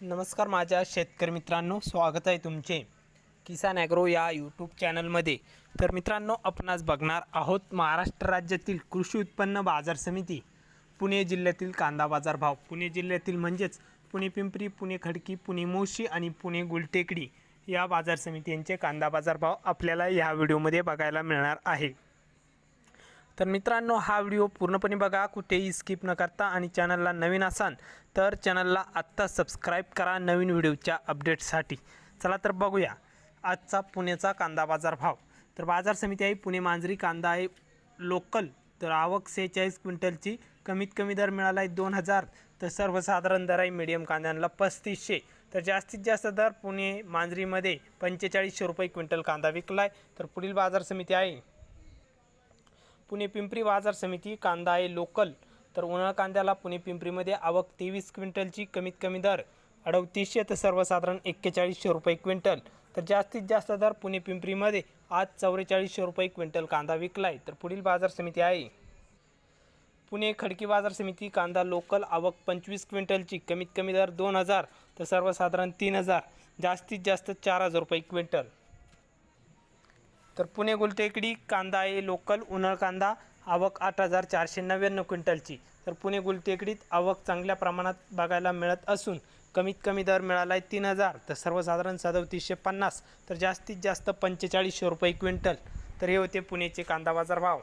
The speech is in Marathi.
नमस्कार माझ्या शेतकरी मित्रांनो स्वागत आहे तुमचे किसान ॲग्रो या यूट्यूब चॅनलमध्ये. तर मित्रांनो आपण आज बघणार आहोत महाराष्ट्र राज्यातील कृषी उत्पन्न बाजार समिती पुणे जिल्ह्यातील कांदा बाजार भाव. पुणे जिल्ह्यातील म्हणजेच पुणे पिंपरी पुणे खडकी पुणे मोशी आणि पुणे गुलटेकडी या बाजार समिती यांचे कांदा बाजार भाव आपल्याला या व्हिडिओमध्ये बघायला मिळणार आहे. तर मित्रांनो हा व्हिडिओ पूर्णपणे बघा. कुठेही स्किप न करता आणि चॅनलला नवीन असाल तर चॅनलला आत्ता सबस्क्राईब करा नवीन व्हिडिओच्या अपडेटसाठी चला तर बघूया. आजचा पुण्याचा कांदा बाजार भाव. तर बाजार समिती आहे पुणे मांजरी. कांदा आहे लोकल तर आवक सेहेचाळीस क्विंटलची. कमीत कमी दर मिळाला आहे दोन हजार. तर सर्वसाधारण दर आहे मिडियम कांद्यांना पस्तीसशे. तर जास्तीत जास्त दर पुणे मांजरीमध्ये पंचेचाळीसशे रुपये क्विंटल कांदा विकला आहे तर पुढील बाजार समिती आहे. पुणे पिंपरी बाजार समिती कांदा आहे लोकल. तर उन्हाळ कांद्याला पुणे पिंपरीमध्ये आवक तेवीस क्विंटलची कमीत कमी दर अडतीसशे तर सर्वसाधारण एक्केचाळीसशे रुपये क्विंटल. तर जास्तीत जास्त दर पुणे पिंपरीमध्ये आज चौवेचाळीसशे रुपये क्विंटल कांदा विकला आहे तर पुढील बाजार समिती आहे. पुणे खडकी बाजार समिती कांदा लोकल आवक पंचवीस क्विंटलची कमीत कमी दर दोन हजार तर सर्वसाधारण तीन हजार. जास्तीत जास्त चार हजार रुपये क्विंटल. तर पुणे गुलटेकडी कांदा आहे लोकल उन्हाळ कांदा आवक आठ हजार चारशे नव्याण्णव क्विंटलची. तर पुणे गुलटेकडीत आवक चांगल्या प्रमाणात बघायला मिळत असून कमीत कमी दर मिळाला आहे तीन हजार तर सर्वसाधारण सदतीसशे पन्नास तर जास्तीत जास्त पंचेचाळीसशे रुपये क्विंटल. तर हे होते पुणेचे कांदा बाजार भाव